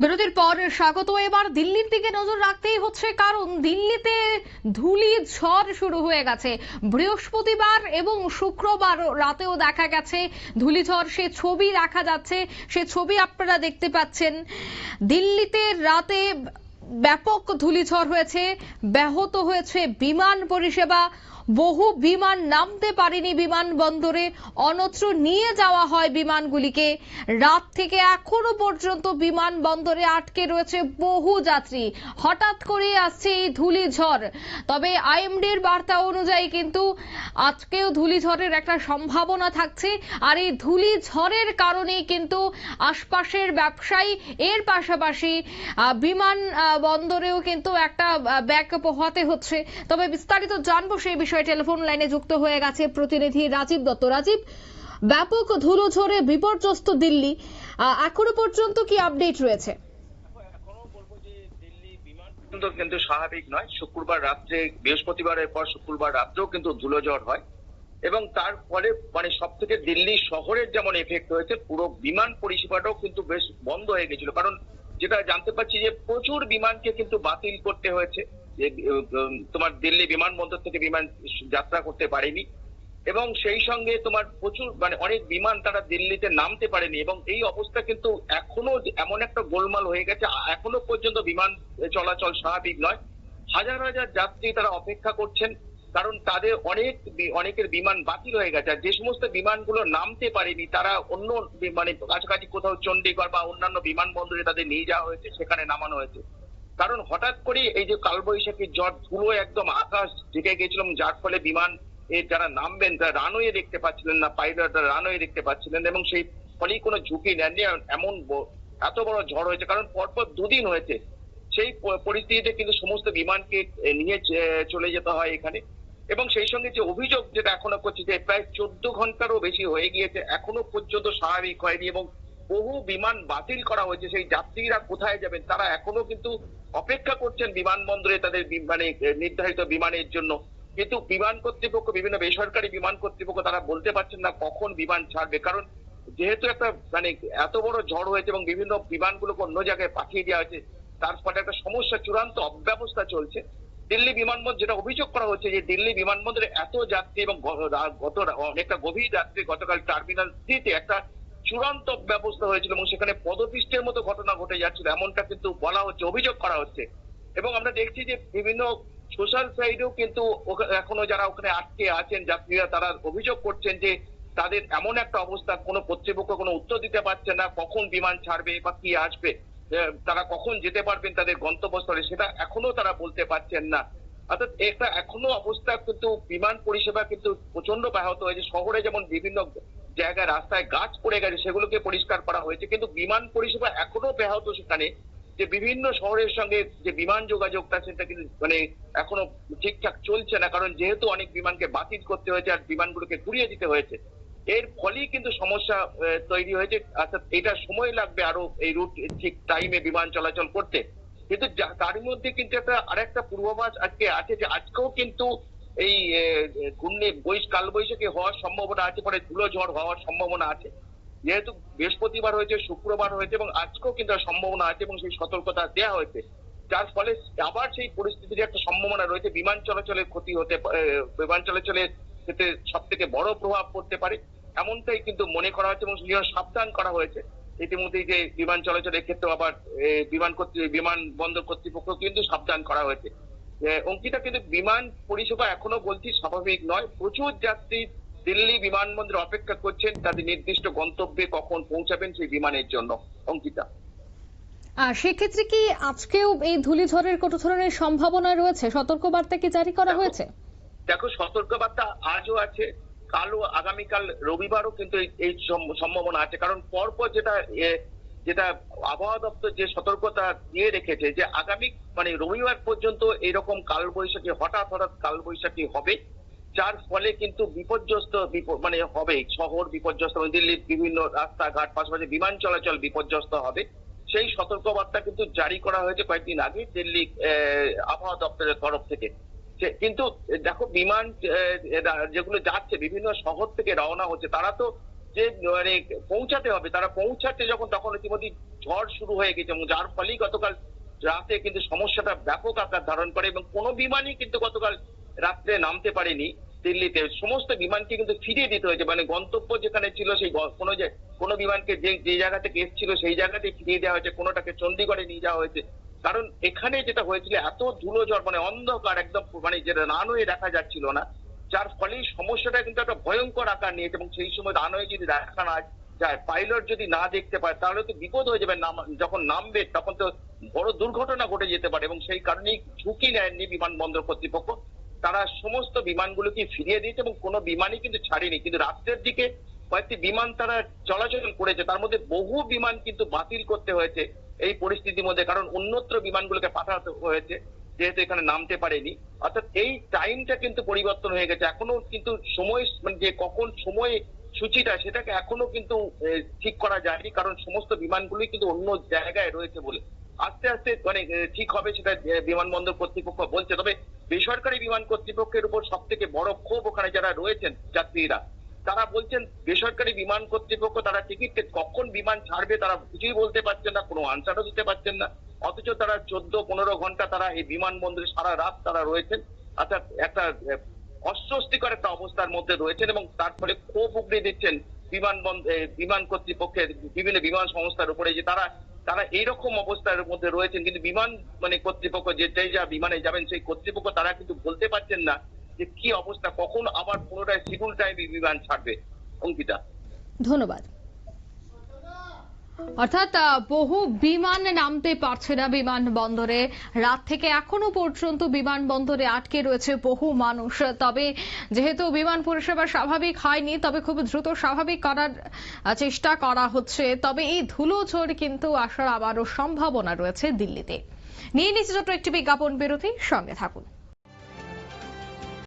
বিরতির পর স্বাগত। এবার দিল্লির দিকে নজর রাখতেই হচ্ছে, কারণ দিল্লিতে ধুলি ঝড় শুরু হয়ে গেছে। বৃহস্পতিবার এবং শুক্রবার রাতেও দেখা গেছে ধুলিঝড় সে ছবি দেখা যাচ্ছে, সে ছবি আপনারা দেখতে পাচ্ছেন। দিল্লিতে রাতে ব্যাপক ধুলিঝড় হয়েছে, ব্যাহত হয়েছে বিমান পরিষেবা। বহু বিমান নামতে পারেনি বিমানবন্দরে। অন্যত্র নিয়ে যাওয়া হয় বিমানগুলিকে। রাত থেকে এখনও পর্যন্ত বিমানবন্দরে আটকে রয়েছে বহু যাত্রী। হঠাৎ করে আসছে এই ধুলিঝড়। তবে আইএমডির বার্তা অনুযায়ী কিন্তু আজকেও ধুলিঝড়ের একটা সম্ভাবনা থাকছে। আর এই ধুলিঝড়ের কারণেই কিন্তু আশপাশের ব্যবসায়ী, এর পাশাপাশি বিমান বন্দরেও কিন্তু একটা ব্যাক পোহাতে হচ্ছে। তবে বিস্তারিত জানব সেই বিষয়ে টেলিফোন লাইনে যুক্ত হয়ে গেছে প্রতিনিধি রাজীব দত্ত। রাজীব, ব্যাপক ধুলোঝড়ে বিপর্যস্ত দিল্লি। এখনও পর্যন্ত কি আপডেট রয়েছে? কিন্তু স্বাভাবিক নয়। শুক্রবার রাত্রে, বৃহস্পতিবারের পর শুক্রবার রাত্রেও কিন্তু ধুলোঝড় হয়। এবং তার ফলে মানে সব থেকে দিল্লি শহরের যেমন এফেক্ট হয়েছে, পুরো বিমান পরিষেবাটাও কিন্তু বেশ বন্ধ হয়ে গেছিল। কারণ যেটা জানতে পারছি যে প্রচুর বিমানকে কিন্তু বাতিল করতে হয়েছে। তোমার দিল্লি বিমানবন্দর থেকে বিমান যাত্রা করতে পারেনি এবং সেই সঙ্গে তোমার প্রচুর মানে অনেক বিমান তারা দিল্লিতে নামতে পারেনি এবং এই অবস্থা কিন্তু এখনও এমন একটা গোলমাল হয়ে গেছে এখনও পর্যন্ত বিমান চলাচল স্বাভাবিক নয়। হাজার হাজার যাত্রী তারা অপেক্ষা করছেন কারণ তাদের অনেক অনেকের বিমান বাতিল হয়ে গেছে। আর যে সমস্ত বিমানগুলো নামতে পারেনি, তারা অন্য মানে কাছাকাছি কোথাও চণ্ডীগড় বা অন্যান্য বিমানবন্দরে তাদের নিয়ে যাওয়া হয়েছে, সেখানে নামানো হয়েছে। কারণ হঠাৎ করে এই যে কালবৈশাখী ঝড় ধুলো একদম আকাশ ঢেকে গেছিল, যার ফলে বিমান এ যারা নামবেন, তারা রানওয়ে দেখতে পাচ্ছিলেন না পাইলটরা রানওয়ে দেখতে পাচ্ছিলেন এবং সেই ফলেই কোনো ঝুঁকি নেননি, এমন এত বড় ঝড় হয়েছে। কারণ পরপর দুদিন হয়েছে। সেই পরিস্থিতিতে কিন্তু সমস্ত বিমানকে নিয়ে চলে যেতে হয় এখানে। এবং সেই সঙ্গে যে অভিযোগ যেটা এখনও করছে যে প্রায় চোদ্দ ঘন্টারও বেশি হয়ে গিয়েছে, এখনও পর্যন্ত স্বাভাবিক হয়নি, এবং বহু বিমান বাতিল করা হয়েছে, সেই যাত্রীরা কোথায় যাবেন, তারা এখনও কিন্তু অপেক্ষা করছেন বিমানবন্দরে তাদের মানে নির্ধারিত বিমানের জন্য। কিন্তু বিমান কর্তৃপক্ষ, বিভিন্ন বেসরকারি বিমান কর্তৃপক্ষ তারা বলতে পারছেন না কখন বিমান ছাড়বে। কারণ যেহেতু একটা মানে এত বড় ঝড় হয়েছে এবং বিভিন্ন বিমানগুলোকে অন্য জায়গায় পাঠিয়ে দেওয়া হয়েছে, তার ফলে একটা সমস্যা, চূড়ান্ত অব্যবস্থা চলছে। দিল্লি বিমানবন্দর, যেটা অভিযোগ করা হচ্ছে যে দিল্লি বিমানবন্দরে এত যাত্রী এবং গত অনেকটা গভীর যাত্রী গতকাল টার্মিনাল থ্রিতে একটা চূড়ান্ত ব্যবস্থা হয়েছিল এবং সেখানে পদপিষ্টের মতো ঘটনা ঘটে যাচ্ছিল, এমনটা কিন্তু বলা হচ্ছে, অভিযোগ করা হচ্ছে। এবং আমরা দেখছি যে বিভিন্ন সোশ্যাল সাইডেও কিন্তু এখনও যারা ওখানে আটকে আছেন যাত্রীরা, তারা অভিযোগ করছেন যে তাদের এমন একটা অবস্থা, কোনো কর্তৃপক্ষ কোনো উত্তর দিতে পারছে না, কখন বিমান ছাড়বে বা কি আসবে তারা কখন যেতে পারবেন তাদের গন্তব্যস্থলে, সেটা এখনও তারা বলতে পারছেন না। অর্থাৎ একটা এখনও অবস্থা কিন্তু বিমান পরিষেবা কিন্তু প্রচণ্ড ব্যাহত হয়েছে। শহরে যেমন বিভিন্ন জায়গায় রাস্তায় গাছ পড়ে গেছে, সেগুলোকে পরিষ্কার করা হয়েছে। কিন্তু বিমান পরিষেবা এখনও ব্যাহত সেখানে। যে বিভিন্ন শহরের সঙ্গে যে বিমান যোগাযোগটা, সেটা কিন্তু মানে এখনও ঠিকঠাক চলছে না। কারণ যেহেতু অনেক বিমানকে বাতিল করতে হয়েছে আর বিমানগুলোকে ঘুরিয়ে দিতে হয়েছে, এর ফলেই কিন্তু সমস্যা তৈরি হয়েছে। অর্থাৎ এটা সময় লাগবে আরও এই রুট ঠিক টাইমে বিমান চলাচল করতে। কিন্তু তার মধ্যে কিন্তু একটা, আরেকটা পূর্বাভাস আজকে আছে যে আজকেও কিন্তু এই ঘূর্ণি, বৈশ, কালবৈশাখী হওয়ার সম্ভাবনা আছে, পরে ধুলো ঝড় হওয়ার সম্ভাবনা আছে। যেহেতু বৃহস্পতিবার হয়েছে, শুক্রবার হয়েছে এবং আজকেও কিন্তু একটা সম্ভাবনা আছে এবং সেই সতর্কতা দেওয়া হয়েছে। যার ফলে আবার সেই পরিস্থিতির একটা সম্ভাবনা রয়েছে। বিমান চলাচলের ক্ষতি হতে বিমান চলাচলের ক্ষেত্রে সব থেকে বড় প্রভাব পড়তে পারে। এমনটাই কিন্তু মনে করা হচ্ছে এবং সাবধান করা হয়েছে। ইতিমধ্যেই যে বিমান চলাচলের ক্ষেত্রে আবার বিমান বিমান বন্দর কর্তৃপক্ষ কিন্তু সাবধান করা হয়েছে। অঙ্কিতা কিন্তু বিমান পরিষেবা এখনও বলছি স্বাভাবিক নয়। প্রচুর যাত্রী দিল্লি বিমানবন্দরে অপেক্ষা করছেন। তাদের নির্দিষ্ট গন্তব্যে কখন পৌঁছাবেন সেই বিমানের জন্য। অঙ্কিতা। সেক্ষেত্রে কি আজকেও এই ধুলিঝড়ের কোনো ধরনের সম্ভাবনা রয়েছে? সতর্কবার্তা কি জারি করা হয়েছে? দেখো সতর্কবার্তা আজও আছে। কালও আগামীকাল রবিবারও কিন্তু এই- এই সম- সম্ভাবনা আছে। কারণ পরপর যেটা যেটা আবহাওয়া দপ্তর যে সতর্কতা দিয়ে রেখেছে যে আগামী মানে রবিবার পর্যন্ত এরকম কালবৈশাখী, হঠাৎ হঠাৎ কালবৈশাখী হবে, যার ফলে কিন্তু বিপর্যস্ত, বিপ- মানে হবে, শহর বিপর্যস্ত হবে দিল্লির বিভিন্ন রাস্তাঘাট, পাশাপাশি বিমান চলাচল বিপর্যস্ত হবে। সেই সতর্কবার্তা কিন্তু জারি করা হয়েছে কয়েকদিন আগে দিল্লি আবহাওয়া দপ্তরের তরফ থেকে। কিন্তু দেখো, বিমান যেগুলো যাচ্ছে, বিভিন্ন শহর থেকে রওনা হচ্ছে, তারা তো যে মানে পৌঁছাতে হবে, তারা পৌঁছাচ্ছে যখন, তখন ইতিমধ্যে ঝড় শুরু হয়ে গেছে এবং যার ফলেই গতকাল রাতে কিন্তু সমস্যাটা ব্যাপক আকার ধারণ করে এবং কোনো বিমানই কিন্তু গতকাল রাত্রে নামতে পারেনি দিল্লিতে। সমস্ত বিমানকে কিন্তু ফিরিয়ে দিতে হয়েছে মানে গন্তব্য যেখানে ছিল সেই কোনো যে, কোনো বিমানকে যে যে জায়গা থেকে এসেছিল সেই জায়গাতেই ফিরিয়ে দেওয়া হয়েছে, কোনোটাকে চণ্ডীগড়ে নিয়ে যাওয়া হয়েছে। কারণ এখানে যেটা হয়েছিল, এত ধুলো ঝড় মানে অন্ধকার একদম মানে যেটা রানওয়ে দেখা যাচ্ছিল না, যার ফলে সমস্যাটা কিন্তু একটা ভয়ঙ্কর আকার নিয়েছে এবং সেই সময় রানওয়ে যদি দেখা না যায়, পাইলট যদি না দেখতে পায়, তাহলে তো বিপদ হয়ে যাবে। যখন নামবে, তখন তো বড় দুর্ঘটনা ঘটে যেতে পারে এবং সেই কারণেই ঝুঁকি নেয়নি বিমানবন্দর কর্তৃপক্ষ। তারা সমস্ত বিমানগুলোকে ফিরিয়ে দিয়েছে এবং কোনো বিমানই কিন্তু ছাড়েনি। কিন্তু রাত্রের দিকে কয়েকটি বিমান তারা চলাচল করেছে, তার মধ্যে বহু বিমান কিন্তু বাতিল করতে হয়েছে। এই পরিস্থিতির মধ্যে, কারণ অন্যত্র বিমানগুলোকে পাঠাতে হয়েছে, যেহেতু এখানে নামতে পারেনি। অর্থাৎ এই টাইমটা কিন্তু পরিবর্তন হয়ে গেছে। এখনও কিন্তু সময় মানে যে কখন সময় সূচিটা, সেটাকে এখনও কিন্তু ঠিক করা যায়নি, কারণ সমস্ত বিমানগুলোই কিন্তু অন্য জায়গায় রয়েছে বলে। আস্তে আস্তে মানে ঠিক হবে সেটা বিমানবন্দর কর্তৃপক্ষ বলছে। তবে বেসরকারি বিমান কর্তৃপক্ষের উপর সব থেকে বড় ক্ষোভ ওখানে যারা রয়েছেন, যাত্রীরা তারা বলছেন, বেসরকারি বিমান কর্তৃপক্ষ তারা টিকিট কখন বিমান ছাড়বে তারা কিছুই বলতে পারছেন না, কোনো আনসারও দিতে পারছেন না। অথচ তারা চোদ্দ পনেরো ঘণ্টা তারা এই বিমানবন্দরে সারা রাত তারা রয়েছেন। অর্থাৎ একটা অস্বস্তিকর একটা অবস্থার মধ্যে রয়েছেন এবং তার ফলে ক্ষোভ উগড়ে দিচ্ছেন বিমান বিমান কর্তৃপক্ষের বিভিন্ন বিমান সংস্থার উপরে যে তারা তারা এইরকম অবস্থার মধ্যে রয়েছেন। কিন্তু বিমান মানে কর্তৃপক্ষ যে যা বিমানে যাবেন, সেই কর্তৃপক্ষ তারা কিন্তু বলতে পারছেন না যে কি অবস্থা, কখন আবার পুনরায় শিডিউল টাইমে বিমান ছাড়বে? অঙ্কিতা। ধন্যবাদ। অর্থাৎ বহু বিমান নামতে পারছে না বিমানবন্দরে। রাত থেকে এখনও পর্যন্ত বিমানবন্দরে আটকে রয়েছে বহু মানুষ। তবে যেহেতু বিমান পরিষেবা স্বাভাবিক হয়নি, তবে খুব দ্রুত স্বাভাবিক করার চেষ্টা করা হচ্ছে। তবে এই ধুলোঝড় কিন্তু আসার আবারও সম্ভাবনা রয়েছে দিল্লিতে। নিয়ে নিচ্ছে ছোট্ট একটি বিজ্ঞাপন বিরতি, সঙ্গে থাকুন।